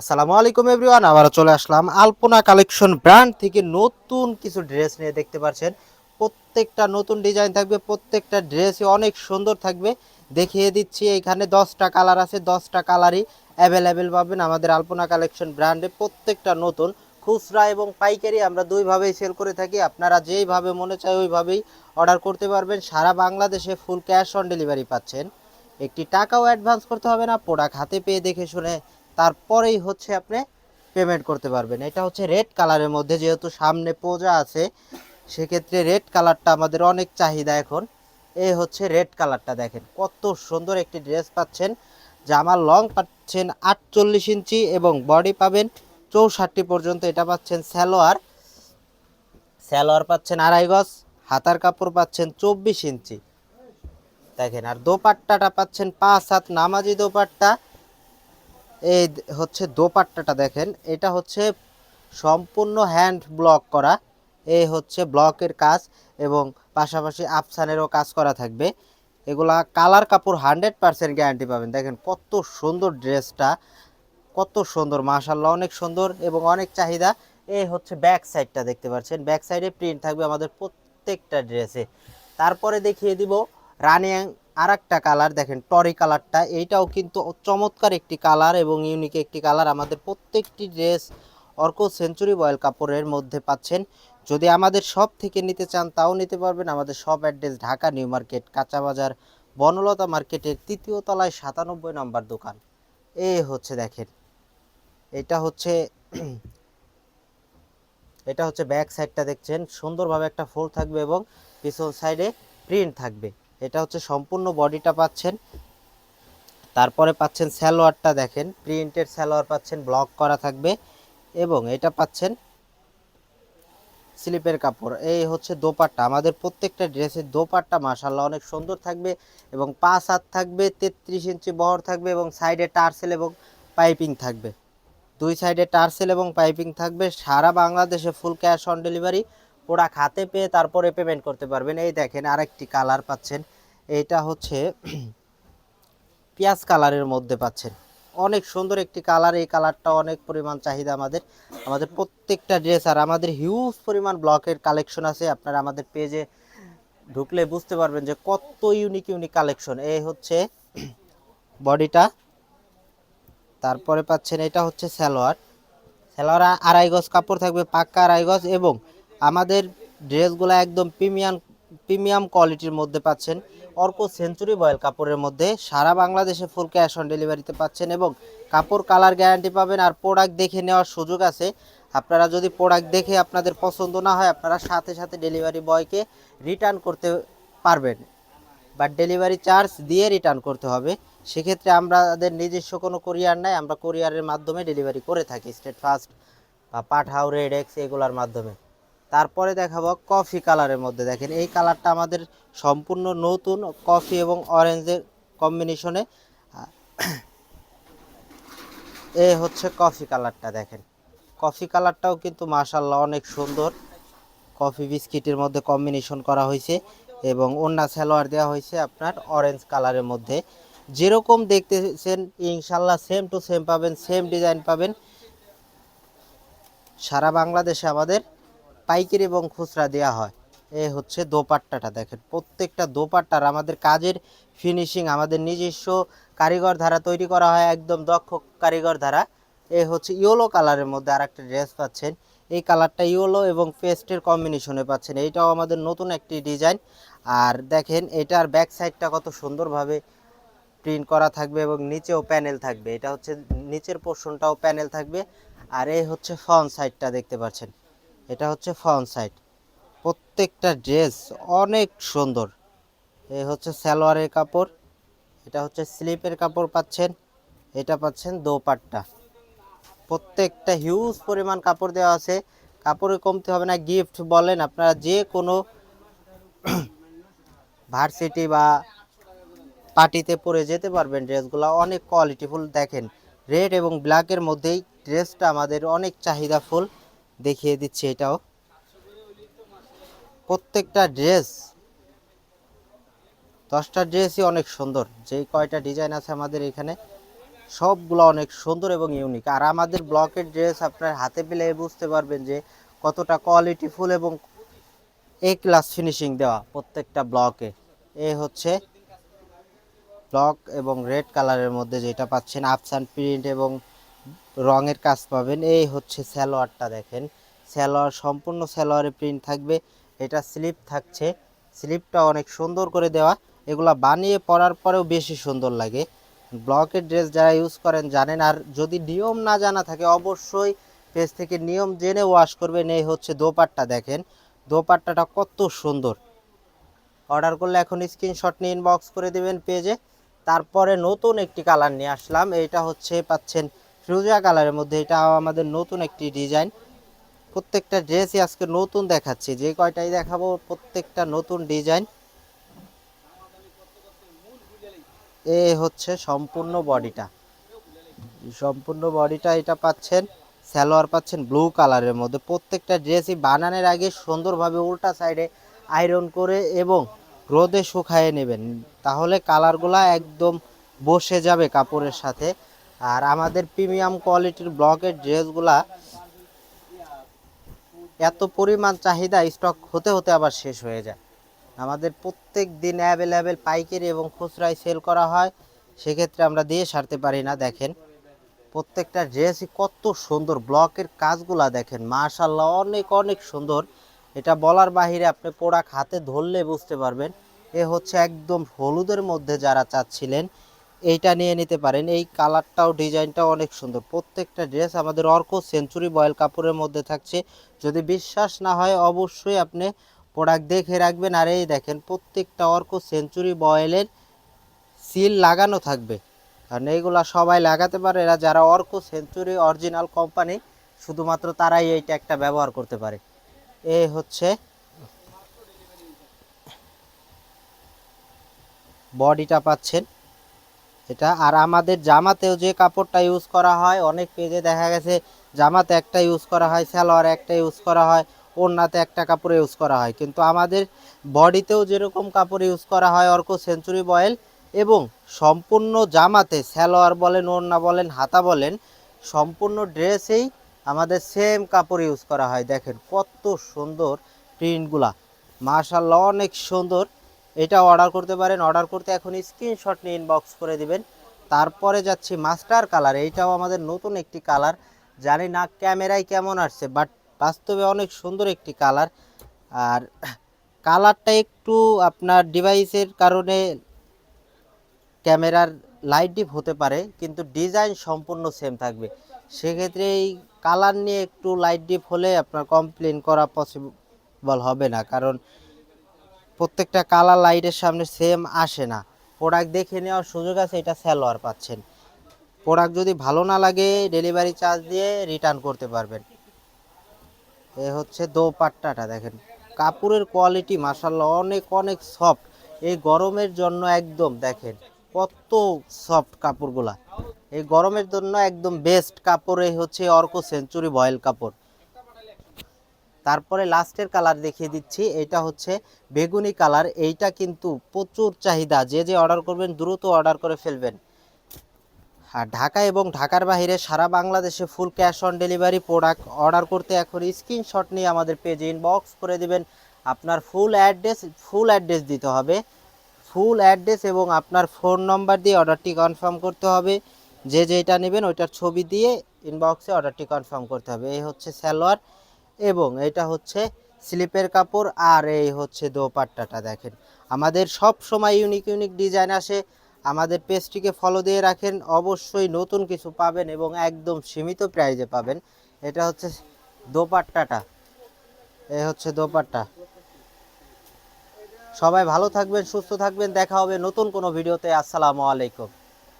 আসসালামু আলাইকুম এভরিওয়ান, আবারও চলে আসলাম আলপনা কালেকশন ব্র্যান্ড থেকে নতুন কিছু ড্রেস নিয়ে দেখতে পাচ্ছেন প্রত্যেকটা নতুন ডিজাইন থাকবে, প্রত্যেকটা ড্রেসই অনেক সুন্দর থাকবে। দেখিয়ে দিচ্ছি, এখানে দশটা কালার আছে, দশটা কালারই অ্যাভেলেবেল পাবেন আমাদের আলপনা কালেকশন ব্র্যান্ডে। প্রত্যেকটা নতুন, খুচরা এবং পাইকারি আমরা দুইভাবেই সেল করে থাকি। আপনারা যেইভাবে মনে চায় ওইভাবেই অর্ডার করতে পারবেন। সারা বাংলাদেশে ফুল ক্যাশ অন ডেলিভারি পাচ্ছেন। একটি টাকাও অ্যাডভান্স করতে হবে না, প্রোডাক্ট হাতে পেয়ে দেখে শুনে তারপরেই হচ্ছে আপনি পেমেন্ট করতে পারবেন। এটা হচ্ছে রেড কালারের মধ্যে যেহেতু সামনে পূজা আছে, সেক্ষেত্রে রেড কালারটা আমাদের অনেক চাহিদা এখন। এই হচ্ছে রেড কালারটা দেখেন, কত সুন্দর একটি ড্রেস পাচ্ছেন। জামার লং পাচ্ছেন আটচল্লিশ ইঞ্চি এবং বডি পাবেন চৌষট্টি পর্যন্ত। এটা পাচ্ছেন স্যালোয়ার স্যালোয়ার পাচ্ছেন আড়াই গজ। হাতার কাপড় পাচ্ছেন চব্বিশ ইঞ্চি। দেখেন, আর দোপাট্টাটা পাচ্ছেন পাঁচ হাত নামাজি দোপাট্টা। এই হচ্ছে দোপাট্টাটা দেখেন, এটা হচ্ছে সম্পূর্ণ হ্যান্ড ব্লক করা। এই হচ্ছে ব্লকের কাজ এবং পাশাপাশি আফসানেরও কাজ করা থাকবে। এগুলা কালার কাপড় হান্ড্রেড পার্সেন্ট গ্যারান্টি পাবেন। দেখেন কত সুন্দর ড্রেসটা, কত সুন্দর মাশাল্লাহ অনেক সুন্দর এবং অনেক চাহিদা। এই হচ্ছে ব্যাক সাইডটা দেখতে পাচ্ছেন। ব্যাক সাইডে প্রিন্ট থাকবে আমাদের প্রত্যেকটা ড্রেসে। তারপরে দেখিয়ে দিব রানি আর একটা কালার দেখেন টরি কালারটা এইটাও কিন্তু চমৎকার একটি কালার এবং ইউনিক একটি কালার আমাদের প্রত্যেকটি ড্রেস অর্ক সেঞ্চুরি বয়েল কাপড়ের মধ্যে পাচ্ছেন। যদি আমাদের সব থেকে নিতে চান, তাও নিতে পারবেন। আমাদের সব অ্যাড্রেস ঢাকা নিউ মার্কেট, কাঁচা বাজার, বনলতা মার্কেটের তৃতীয় তলায় সাতানব্বই নম্বর দোকান। এ হচ্ছে, দেখেন, এটা হচ্ছে এটা হচ্ছে ব্যাক সাইডটা দেখছেন। সুন্দরভাবে একটা ফোল থাকবে এবং পিছন সাইডে প্রিন্ট থাকবে। এটা হচ্ছে সম্পূর্ণ বডিটা পাচ্ছেন। তারপরে পাচ্ছেন স্যালোয়ারটা দেখেন প্রিন্টের স্যালোয়ার পাচ্ছেন, ব্লক করা থাকবে এবং এটা পাচ্ছেন স্লিপের কাপড়। এই হচ্ছে দোপাট্টা। আমাদের প্রত্যেকটা ড্রেসের দোপাট্টা মাসাল্লাহ অনেক সুন্দর থাকবে এবং পাঁচ হাত থাকবে, তেত্রিশ ইঞ্চি বহর থাকবে এবং সাইডে টার্সেল এবং পাইপিং থাকবে। দুই সাইডে টার্সেল এবং পাইপিং থাকবে। সারা বাংলাদেশে ফুল ক্যাশ অন ডেলিভারি ওরা খাতে পেয়ে তারপরে পেমেন্ট করতে পারবেন। এই দেখেন আরেকটি কালার পাচ্ছেন এইটা হচ্ছে পেঁয়াজ কালারের মধ্যে পাচ্ছেন। অনেক সুন্দর একটি কালার, এই কালারটা অনেক পরিমাণ চাহিদা আমাদের। আমাদের প্রত্যেকটা ড্রেস, আর আমাদের হিউজ পরিমাণ ব্লকের কালেকশন আছে। আপনারা আমাদের পেজে ঢুকলে বুঝতে পারবেন যে কত ইউনিক ইউনিক কালেকশন এই হচ্ছে বডিটা। তারপরে পাচ্ছেন, এটা হচ্ছে সালোয়ার। আ- আড়াই গজ কাপড় থাকবে, পাক্কা আড়াই গজ। এবং আমাদের ড্রেসগুলো একদম প্রিমিয়াম প্রিমিয়াম কোয়ালিটির মধ্যে পাচ্ছেন। অর্ক সেঞ্চুরি বয়েল কাপড়ের মধ্যে সারা বাংলাদেশে ফুল ক্যাশ অন ডেলিভারিতে পাচ্ছেন এবং কাপড় কালার গ্যারান্টি পাবেন আর প্রোডাক্ট দেখে নেওয়ার সুযোগ আছে। আপনারা যদি প্রোডাক্ট দেখে আপনাদের পছন্দ না হয়, আপনারা সাথে সাথে ডেলিভারি বয়কে রিটার্ন করতে পারবেন। বাট ডেলিভারি চার্জ দিয়ে রিটার্ন করতে হবে। সেক্ষেত্রে আমাদের নিজস্ব কোনো কোরিয়ার নাই, আমরা কোরিয়ারের মাধ্যমে ডেলিভারি করে থাকি স্টেট ফাস্ট বা পাঠাও রেড এক্স এগুলোর মাধ্যমে। তারপরে দেখাবো কফি কালারের মধ্যে। দেখেন, এই কালারটা আমাদের সম্পূর্ণ নতুন কফি এবং অরেঞ্জের কম্বিনেশনে। এ হচ্ছে কফি কালারটা, দেখেন। কফি কালারটাও কিন্তু মাশাল্লাহ অনেক সুন্দর। কফি বিস্কিটের মধ্যে কম্বিনেশন করা হয়েছে এবং অন্য সালোয়ার দেওয়া হয়েছে আপনার অরেঞ্জ কালারের মধ্যে। যেরকম দেখতেছেন ইনশাল্লাহ সেম টু সেম পাবেন সেম ডিজাইন পাবেন। সারা বাংলাদেশে আমাদের পাইকারি এবং খুচরা দেওয়া হয়। এ হচ্ছে দোপাট্টাটা দেখেন। প্রত্যেকটা দোপাট্টার আমাদের কাজের ফিনিশিং আমাদের নিজস্ব কারিগর ধারা তৈরি করা হয়, একদম দক্ষ কারিগর ধারা। এ হচ্ছে ইয়েলো কালারের মধ্যে আর একটা ড্রেস পাচ্ছেন। এই কালারটা ইয়েলো এবং পেস্টের কম্বিনেশনে পাচ্ছেন। এইটাও আমাদের নতুন একটি ডিজাইন আর দেখেন, এটার ব্যাক সাইডটা কত সুন্দরভাবে প্রিন্ট করা থাকবে এবং নিচেও প্যানেল থাকবে। এটা হচ্ছে নিচের পোর্শনটাও প্যানেল থাকবে। আর এই হচ্ছে ফ্রন্ট সাইডটা দেখতে পাচ্ছেন। এটা হচ্ছে ফ্রন্ট সাইড প্রত্যেকটা ড্রেস অনেক সুন্দর। এই হচ্ছে সালোয়ারের কাপড়, এটা হচ্ছে স্লিপের কাপড় পাচ্ছেন, এটা পাচ্ছেন দোপাট্টা। প্রত্যেকটা হিউজ পরিমাণ কাপড় দেওয়া আছে। কাপড়ে কমতে হবে না গিফট বলেন আপনারা যে কোনো ভার্সিটি বা পার্টিতে পরে যেতে পারবেন ড্রেসগুলো অনেক কোয়ালিটিফুল দেখেন। রেড এবং ব্ল্যাকের মধ্যেই ড্রেসটা আমাদের অনেক চাহিদা ফুল। দেখিয়ে দিচ্ছি এটাও। প্রত্যেকটা ড্রেস, দশটা ড্রেসই অনেক সুন্দর। যেই কয়টা ডিজাইন আছে আমাদের এখানে, সবগুলো অনেক সুন্দর এবং ইউনিক আর আমাদের ব্লকের ড্রেস আপনার হাতে পেলে বুঝতে পারবেন যে কতটা কোয়ালিটিফুল এবং এ ক্লাস ফিনিশিং দেওয়া প্রত্যেকটা ব্লকে। এ হচ্ছে ব্লক এবং রেড কালারের মধ্যে যেটা পাচ্ছেন আফসান প্রিন্ট এবং রঙের কাজ পাবেন। এই হচ্ছে স্যালোয়ারটা দেখেন। স্যালোয়ার সম্পূর্ণ স্যালোয়ারে প্রিন্ট থাকবে। এটা স্লিপ থাকছে। স্লিপটা অনেক সুন্দর করে দেওয়া। এগুলা বানিয়ে পরার পরেও বেশি সুন্দর লাগে। ব্লকের ড্রেস যারা ইউজ করেন জানেন। আর যদি নিয়ম না জানা থাকে, অবশ্যই পেজ থেকে নিয়ম জেনে ওয়াশ করবেন। এই হচ্ছে দোপাট্টা দেখেন। দোপাট্টাটা কত সুন্দর। অর্ডার করলে এখন স্ক্রিনশট নিয়ে ইনবক্স করে দিবেন পেজে তারপরে নতুন একটি কালার নিয়ে আসলাম। এটা হচ্ছে পাচ্ছেন ফিরোজা কালারের মধ্যে এটা আমাদের নতুন একটি ডিজাইন প্রত্যেকটা ড্রেসই আজকে নতুন দেখাচ্ছি, যে কয়টাই দেখাবো, প্রত্যেকটা নতুন ডিজাইন এ হচ্ছে সম্পূর্ণ বডিটা। সম্পূর্ণ বডিটা এটা পাচ্ছেন, সালোয়ার পাচ্ছেন ব্লু কালারের মধ্যে। প্রত্যেকটা ড্রেসই বানানোর আগে সুন্দরভাবে উল্টা সাইডে আয়রন করে এবং রোদে শুকায়ে নেবেন। তাহলে কালারগুলা একদম বসে যাবে কাপড়ের সাথে। আর আমাদের প্রিমিয়াম কোয়ালিটির ব্লকের ড্রেসগুলা এত পরিমাণ চাহিদা স্টক হতে হতে আবার শেষ হয়ে যায়। আমাদের প্রত্যেক দিন অ্যাভেলেবেল পাইকারি এবং খুচরায় সেল করা হয়, সেক্ষেত্রে আমরা দিয়ে সারতে পারি না, দেখেন। প্রত্যেকটা ড্রেসই কত সুন্দর, ব্লকের কাজগুলা দেখেন মাশাল্লাহ অনেক অনেক সুন্দর। এটা বলার বাহিরে আপনি প্রোডাক্ট হাতে ধরলে বুঝতে পারবেন, এ হচ্ছে একদম হলুদের মধ্যে যারা চাচ্ছিলেন এইটা নিয়ে নিতে পারেন। এই কালারটাও, ডিজাইনটাও অনেক সুন্দর। প্রত্যেকটা ড্রেস আমাদের অর্ক সেঞ্চুরি বয়েল কাপড়ের মধ্যে থাকছে। যদি বিশ্বাস না হয়, অবশ্যই আপনি প্রোডাক্ট দেখে রাখবেন। আর এই দেখেন, প্রত্যেকটা অর্ক সেঞ্চুরি বয়েলের সিল লাগানো থাকবে। কারণ এইগুলা সবাই লাগাতে পারে। এরা যারা অর্ক সেঞ্চুরি অরিজিনাল কোম্পানি, শুধুমাত্র তারাই এইটা একটা ব্যবহার করতে পারে। এ হচ্ছে বডিটা পাচ্ছেন। এটা। আর আমাদের জামাতেও যে কাপড়টা ইউজ করা হয়, অনেক পেজে দেখা গেছে, জামাতে একটা ইউজ করা হয়, সালোয়ার একটা ইউজ করা হয়, ওড়নাতে একটা কাপড় ইউজ করা হয়। কিন্তু আমাদের বডিতেও যেরকম কাপড় ইউজ করা হয়, অর্ক সেঞ্চুরি বয়েল এবং সম্পূর্ণ জামাতে সালোয়ার বলেন, ওড়না বলেন, হাতা বলেন, সম্পূর্ণ ড্রেসেই আমাদের সেম কাপড় ইউজ করা হয়। দেখেন কত সুন্দর প্রিন্টগুলা মাশাল্লাহ অনেক সুন্দর। এটা অর্ডার করতে পারেন অর্ডার করতে এখন স্ক্রিনশট নিয়ে ইনবক্স করে দিবেন। তারপরে যাচ্ছি মাস্টার কালার এইটাও আমাদের নতুন একটি কালার জানি না ক্যামেরায় কেমন আসছে বাট বাস্তবে অনেক সুন্দর একটি কালার আর কালারটা একটু আপনার ডিভাইসের কারণে ক্যামেরার লাইট ডিপ হতে পারে, কিন্তু ডিজাইন সম্পূর্ণ সেম থাকবে। সেক্ষেত্রে এই কালার নিয়ে একটু লাইট ডিপ হলে আপনার কমপ্লেন করা পসিবল হবে না, কারণ প্রত্যেকটা কালার লাইটের সামনে সেম আসে না। প্রোডাক্ট দেখে নেওয়ার সুযোগ আছে, এটা স্যালোয়ার পাচ্ছেন। প্রোডাক্ট যদি ভালো না লাগে ডেলিভারি চার্জ দিয়ে রিটার্ন করতে পারবেন। এ হচ্ছে দোপাট্টাটা দেখেন। কাপড়ের কোয়ালিটি মাসাল্লাহ অনেক অনেক সফট এই গরমের জন্য একদম দেখেন, কত সফট কাপড়গুলা। এই গরমের জন্য একদম বেস্ট কাপড় এই হচ্ছে অর্ক সেঞ্চুরি বয়েল কাপড়। তারপরে লাস্টের কালার দেখিয়ে দিচ্ছি, এটা হচ্ছে বেগুনি কালার, এইটা কিন্তু প্রচুর চাহিদা, যে যে অর্ডার করবেন দ্রুত অর্ডার করে ফেলবেন। আর ঢাকা এবং ঢাকার বাইরে সারা বাংলাদেশে full cash on delivery product order করতে এখন স্ক্রিনশট নিয়ে আমাদের পেজে ইনবক্স করে দিবেন। আপনার ফুল অ্যাড্রেস ফুল অ্যাড্রেস দিতে হবে। ফুল অ্যাড্রেস এবং আপনার ফোন নম্বর দিয়ে অর্ডারটি কনফার্ম করতে হবে। যে যেটা নেবেন ওইটার ছবি দিয়ে ইনবক্সে অর্ডারটি কনফার্ম করতে হবে। এই হচ্ছে সালোয়ার। এবং এটা হচ্ছে স্লিপের কাপড় আর এই হচ্ছে দোপাট্টাটা দেখেন। আমাদের সব সময় ইউনিক ইউনিক ডিজাইন আসে। আমাদের পেজটিকে ফলো দিয়ে রাখেন। অবশ্যই নতুন কিছু পাবেন এবং একদম সীমিত প্রাইজে পাবেন। এটা হচ্ছে দোপাট্টাটা। এ হচ্ছে দোপাট্টা। সবাই ভালো থাকবেন, সুস্থ থাকবেন। দেখা হবে নতুন কোনো ভিডিওতে আসসালামু আলাইকুম।